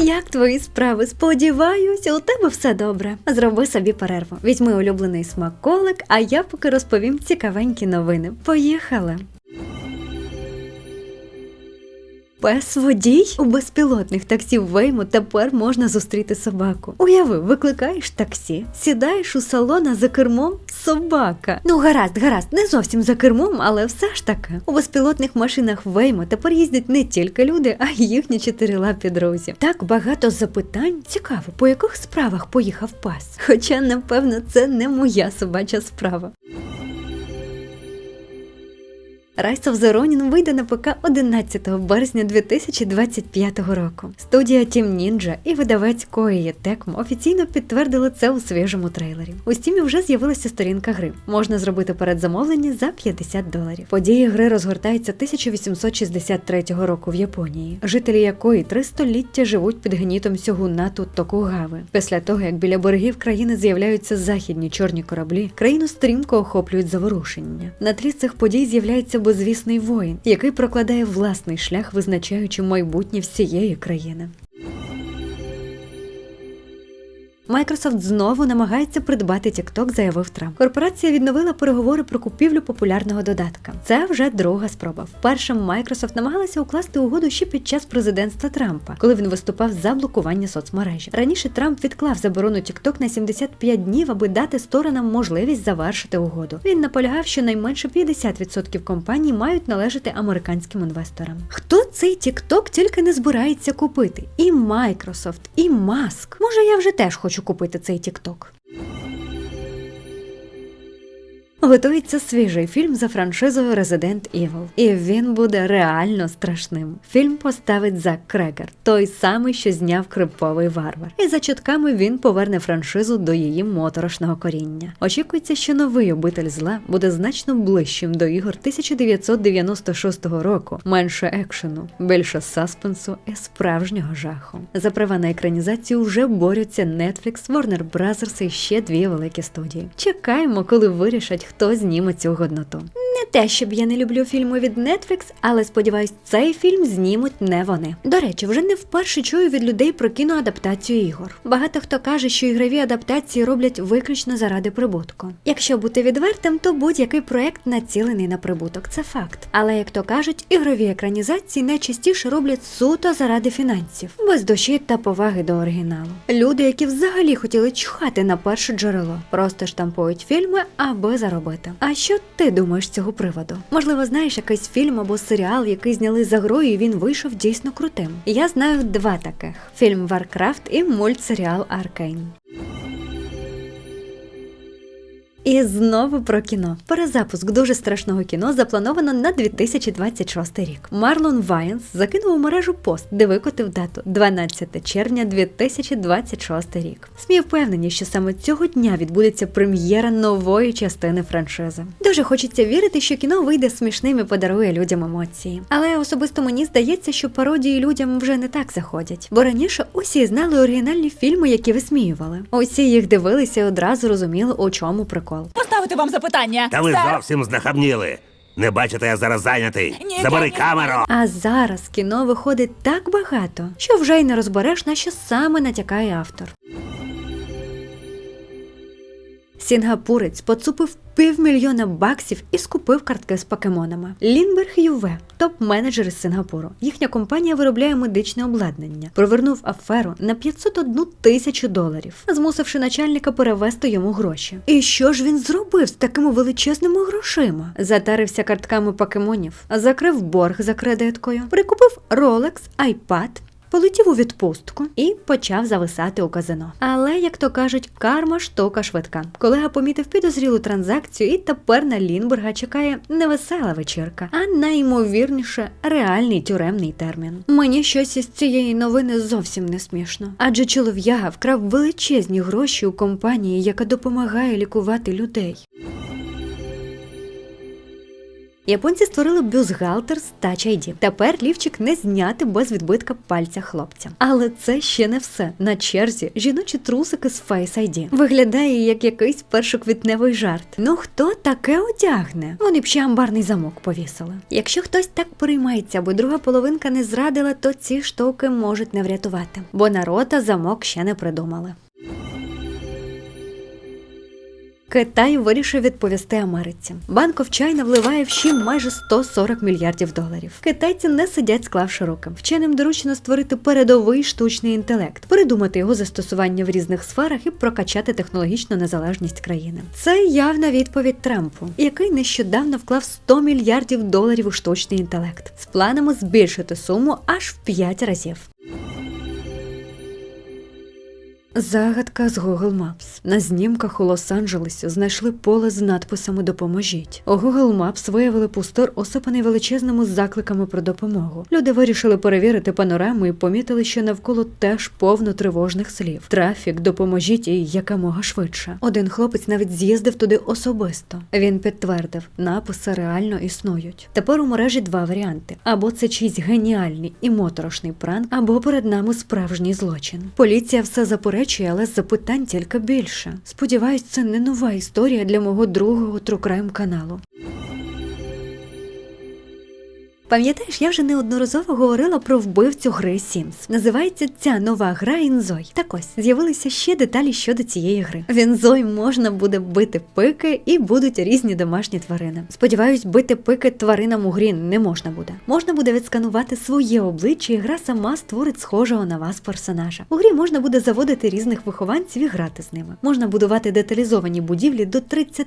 як твої справи? Сподіваюсь, у тебе все добре. Зроби собі перерву. Візьми улюблений смаколик, а я поки розповім цікавенькі новини. Поїхали! Пес водій у безпілотних таксі Вейму тепер можна зустріти собаку. Уяви, викликаєш таксі, сідаєш у салон, а за кермом собака. Ну гаразд, гаразд, не зовсім за кермом, але все ж таки. У безпілотних машинах Веймо тепер їздять не тільки люди, а й їхні чотирилапі друзі. Так багато запитань. Цікаво, по яких справах поїхав пас. Хоча, напевно, це не моя собача справа. Rise of the Ronin вийде на ПК 11 березня 2025 року. Студія Team Ninja і видавець Koei Tecmo офіційно підтвердили це у свіжому трейлері. У стімі вже з'явилася сторінка гри. Можна зробити передзамовлення за 50 доларів. Події гри розгортаються 1863 року в Японії, жителі якої три століття живуть під гнітом сьогунату Токугави. Після того, як біля берегів країни з'являються західні чорні кораблі, країну стрімко охоплюють заворушення. На тлі цих подій з'являється безвісний воїн, який прокладає власний шлях, визначаючи майбутнє всієї країни. Microsoft знову намагається придбати TikTok, заявив Трамп. Корпорація відновила переговори про купівлю популярного додатка. Це вже друга спроба. Вперше Microsoft намагалася укласти угоду ще під час президентства Трампа, коли він виступав за блокування соцмережі. Раніше Трамп відклав заборону TikTok на 75 днів, аби дати сторонам можливість завершити угоду. Він наполягав, що найменше 50% компаній мають належати американським інвесторам. Хто цей TikTok тільки не збирається купити? І Microsoft, і Маск. Може, я вже теж хочу купити цей TikTok. Готується свіжий фільм за франшизою Resident Evil. І він буде реально страшним. Фільм поставить Зак Крегер, той самий, що зняв Криповий варвар. І за чутками він поверне франшизу до її моторошного коріння. Очікується, що новий обитель зла буде значно ближчим до ігор 1996 року, менше екшену, більше саспенсу і справжнього жаху. За права на екранізацію вже борються Netflix, Warner Bros. і ще дві великі студії. Чекаємо, коли вирішать, хто зніме цю годноту. Не те, щоб я не люблю фільми від Netflix, але сподіваюсь, цей фільм знімуть не вони. До речі, вже не вперше чую від людей про кіноадаптацію ігор. Багато хто каже, що ігрові адаптації роблять виключно заради прибутку. Якщо бути відвертим, то будь-який проект націлений на прибуток, це факт. Але як то кажуть, ігрові екранізації найчастіше роблять суто заради фінансів, без душі та поваги до оригіналу. Люди, які взагалі хотіли чхати на перше джерело, просто штампують фільми, аби заробити. А що ти думаєш з цього приводу? Можливо, знаєш якийсь фільм або серіал, який зняли за грою, і він вийшов дійсно крутим. Я знаю два таких: фільм Варкрафт і мультсеріал Аркейн. І знову про кіно. Перезапуск дуже страшного кіно заплановано на 2026 рік. Марлон Ваєнс закинув у мережу пост, де викотив дату 12 червня 2026 рік. Смі впевнені, що саме цього дня відбудеться прем'єра нової частини франшизи. Дуже хочеться вірити, що кіно вийде смішним і подарує людям емоції. Але особисто мені здається, що пародії людям вже не так заходять, бо раніше усі знали оригінальні фільми, які висміювали. Усі їх дивилися і одразу розуміли, у чому прикол. Поставити вам запитання. Та ви Сер, зовсім знахабніли. Не бачите, я зараз зайнятий. Ні, Забери ні, ні. камеру. А зараз кіно виходить так багато, що вже й не розбереш, на що саме натякає автор. Сінгапурець поцупив півмільйона баксів і скупив картки з покемонами. Лінберг Юве, топ-менеджер із Сингапуру. Їхня компанія виробляє медичне обладнання. Провернув аферу на 501 тисячу доларів, змусивши начальника перевести йому гроші. І що ж він зробив з такими величезними грошима? Затарився картками покемонів, закрив борг за кредиткою, прикупив Rolex, iPad, Полетів у відпустку і почав зависати у казино. Але, як то кажуть, карма штука швидка. Колега помітив підозрілу транзакцію, і тепер на Лінберга чекає не весела вечірка, а найімовірніше реальний тюремний термін. Мені щось із цієї новини зовсім не смішно. Адже чолов'яга вкрав величезні гроші у компанії, яка допомагає лікувати людей. Японці створили бюстгальтер з Touch ID. Тепер лівчик не зняти без відбитка пальця хлопця. Але це ще не все. На черзі жіночі трусики з Face ID. Виглядає як якийсь першоквітневий жарт. Ну хто таке одягне? Вони б ще амбарний замок повісили. Якщо хтось так переймається, бо друга половинка не зрадила, то ці штуки можуть не врятувати, бо народа замок ще не придумали. Китай вирішив відповісти Америці. Банк China вливає в щі майже 140 мільярдів доларів. Китайці не сидять, склавши руки. Вченим доручено створити передовий штучний інтелект, передумати його застосування в різних сферах і прокачати технологічну незалежність країни. Це явна відповідь Трампу, який нещодавно вклав 100 мільярдів доларів у штучний інтелект з планами збільшити суму аж в 5 разів. Загадка з Google Maps. На знімках у Лос-Анджелесі знайшли поле з надписами Допоможіть. У Google Maps виявили пустор, осипаний величезними закликами про допомогу. Люди вирішили перевірити панораму і помітили, що навколо теж повно тривожних слів. Трафік, допоможіть і якомога швидше. Один хлопець навіть з'їздив туди особисто. Він підтвердив, написи реально існують. Тепер у мережі два варіанти: або це чийсь геніальний і моторошний пранк, або перед нами справжній злочин. Поліція все заперечує, але запитань тільки більше. Сподіваюсь, це не нова історія для мого другого Трукрайм каналу. Пам'ятаєш, я вже неодноразово говорила про вбивцю гри Sims. Називається ця нова гра Інзой. Так ось з'явилися ще деталі щодо цієї гри. В Інзой можна буде бити пики і будуть різні домашні тварини. Сподіваюсь, бити пики тваринам у грі не можна буде. Можна буде відсканувати своє обличчя, і гра сама створить схожого на вас персонажа. У грі можна буде заводити різних вихованців і грати з ними. Можна будувати деталізовані будівлі до 30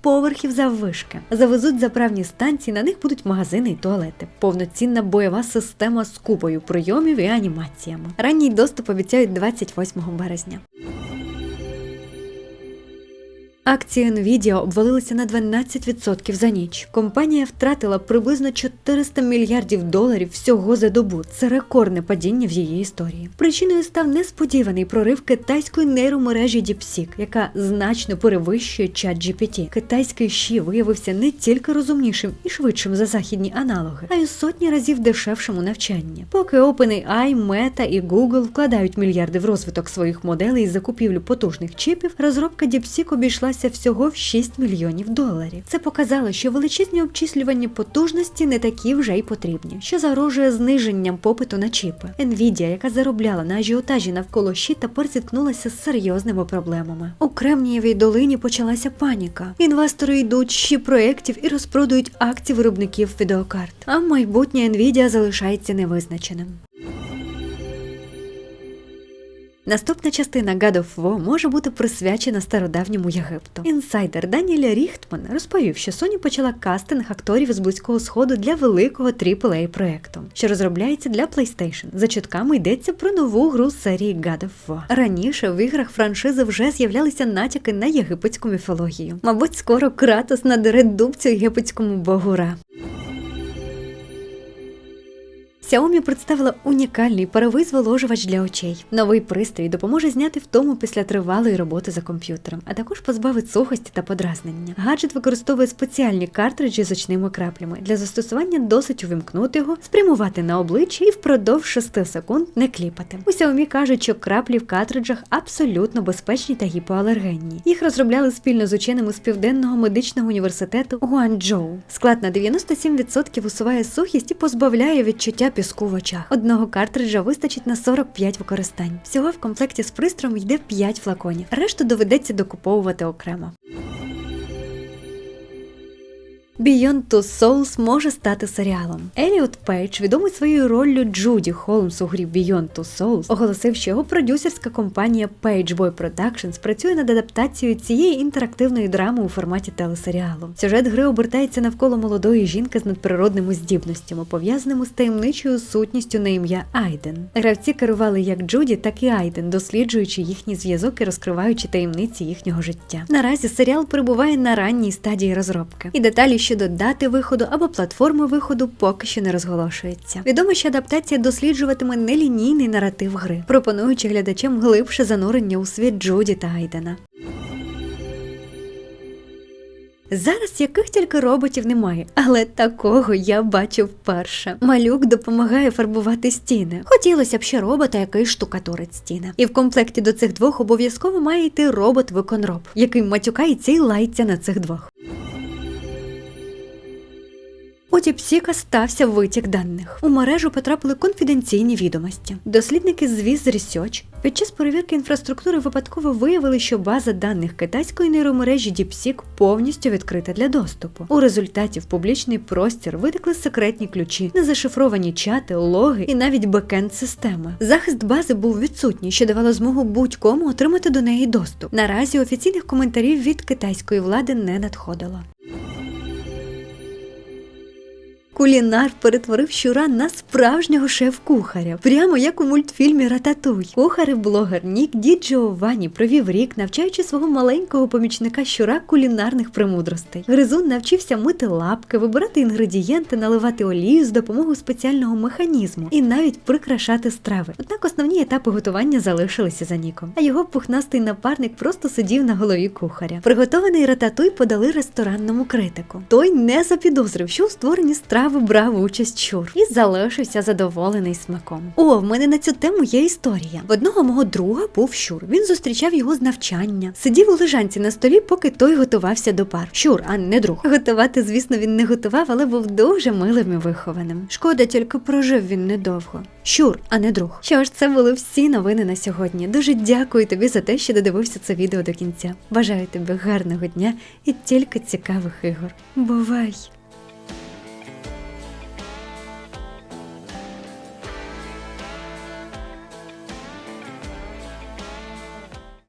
поверхів заввишки. Завезуть заправні станції, на них будуть магазини і туалети. Повноцінна бойова система з купою прийомів і анімаціями. Ранній доступ обіцяють 28 березня. Акції Nvidia обвалилися на 12% за ніч. Компанія втратила приблизно 400 мільярдів доларів всього за добу. Це рекордне падіння в її історії. Причиною став несподіваний прорив китайської нейромережі DeepSeek, яка значно перевищує чат GPT. Китайський щі виявився не тільки розумнішим і швидшим за західні аналоги, а й у сотні разів дешевшим у навчанні. Поки OpenAI, Meta і Google вкладають мільярди в розвиток своїх моделей і закупівлю потужних чіпів, розробка DeepSeek обійшлася всього в 6 мільйонів доларів. Це показало, що величезні обчислювані потужності не такі вже й потрібні, що загрожує зниженням попиту на чіпи. Nvidia, яка заробляла на ажіотажі навколо щі, тепер зіткнулася з серйозними проблемами. У Кремнієвій долині почалася паніка. Інвестори йдуть щі проєктів і розпродають акції виробників відеокарт. А майбутнє Nvidia залишається невизначеним. Наступна частина God може бути присвячена стародавньому Єгипту. Інсайдер Даніель Ріхтман розповів, що Sony почала кастинг акторів з близького сходу для великого AAA проекту, що розробляється для PlayStation. За чутками йдеться про нову гру з серії God. Раніше в іграх франшизи вже з'являлися натяки на єгипетську міфологію. Мабуть, скоро Кратос надере дубцю єгипетському богу Ра. Xiaomi представила унікальний паровий зволожувач для очей. Новий пристрій допоможе зняти втому після тривалої роботи за комп'ютером, а також позбавить сухості та подразнення. Гаджет використовує спеціальні картриджі з очними краплями. Для застосування досить увімкнути його, спрямувати на обличчя і впродовж 6 секунд не кліпати. У Xiaomi кажуть, що краплі в картриджах абсолютно безпечні та гіпоалергенні. Їх розробляли спільно з ученими з південного медичного університету Гуанчжоу. Склад на 97% усуває сухість і позбавляє відчуття піску в очах. Одного картриджа вистачить на 45 використань. Всього в комплекті з пристроєм йде 5 флаконів. Решту доведеться докуповувати окремо. Beyond Two Souls може стати серіалом. Еліот Пейдж, відомий своєю роллю Джуді Холмс у грі Beyond Two Souls, оголосив, що його продюсерська компанія Page Boy Productions працює над адаптацією цієї інтерактивної драми у форматі телесеріалу. Сюжет гри обертається навколо молодої жінки з надприродними здібностями, пов'язаними з таємничою сутністю на ім'я Айден. Гравці керували як Джуді, так і Айден, досліджуючи їхній зв'язок і розкриваючи таємниці їхнього життя. Наразі серіал перебуває на ранній стадії розробки, і деталі щодо дати виходу або платформи виходу поки що не розголошується. Відомо, що адаптація досліджуватиме нелінійний наратив гри, пропонуючи глядачам глибше занурення у світ Джуді та Айдена. Зараз яких тільки роботів немає, але такого я бачив вперше. Малюк допомагає фарбувати стіни. Хотілося б ще робота, який штукатурить стіни. І в комплекті до цих двох обов'язково має йти робот-виконроб, який матюкається і лається на цих двох. У Діпсіка стався витік даних. У мережу потрапили конфіденційні відомості. Дослідники з Viz Research під час перевірки інфраструктури випадково виявили, що база даних китайської нейромережі DeepSeek повністю відкрита для доступу. У результаті в публічний простір витекли секретні ключі, незашифровані чати, логи і навіть бекенд системи. Захист бази був відсутній, що давало змогу будь-кому отримати до неї доступ. Наразі офіційних коментарів від китайської влади не надходило. Кулінар перетворив щура на справжнього шеф-кухаря, прямо як у мультфільмі Рататуй. Кухар і блогер Нік Ді Джованні провів рік, навчаючи свого маленького помічника щура кулінарних премудростей. Гризун навчився мити лапки, вибирати інгредієнти, наливати олію з допомогою спеціального механізму і навіть прикрашати страви. Однак основні етапи готування залишилися за Ніком, а його пухнастий напарник просто сидів на голові кухаря. Приготований рататуй подали ресторанному критику. Той не запідозрив, що у створенні страви брав участь щур і залишився задоволений смаком. О, в мене на цю тему є історія. В одного мого друга був щур. Він зустрічав його з навчання, сидів у лежанці на столі, поки той готувався до пар. Щур, а не друг. Готувати, звісно, він не готував, але був дуже милим і вихованим. Шкода, тільки прожив він недовго. Щур, а не друг. Що ж, це були всі новини на сьогодні. Дуже дякую тобі за те, що додивився це відео до кінця. Бажаю тобі гарного дня і тільки цікавих ігор. Бувай!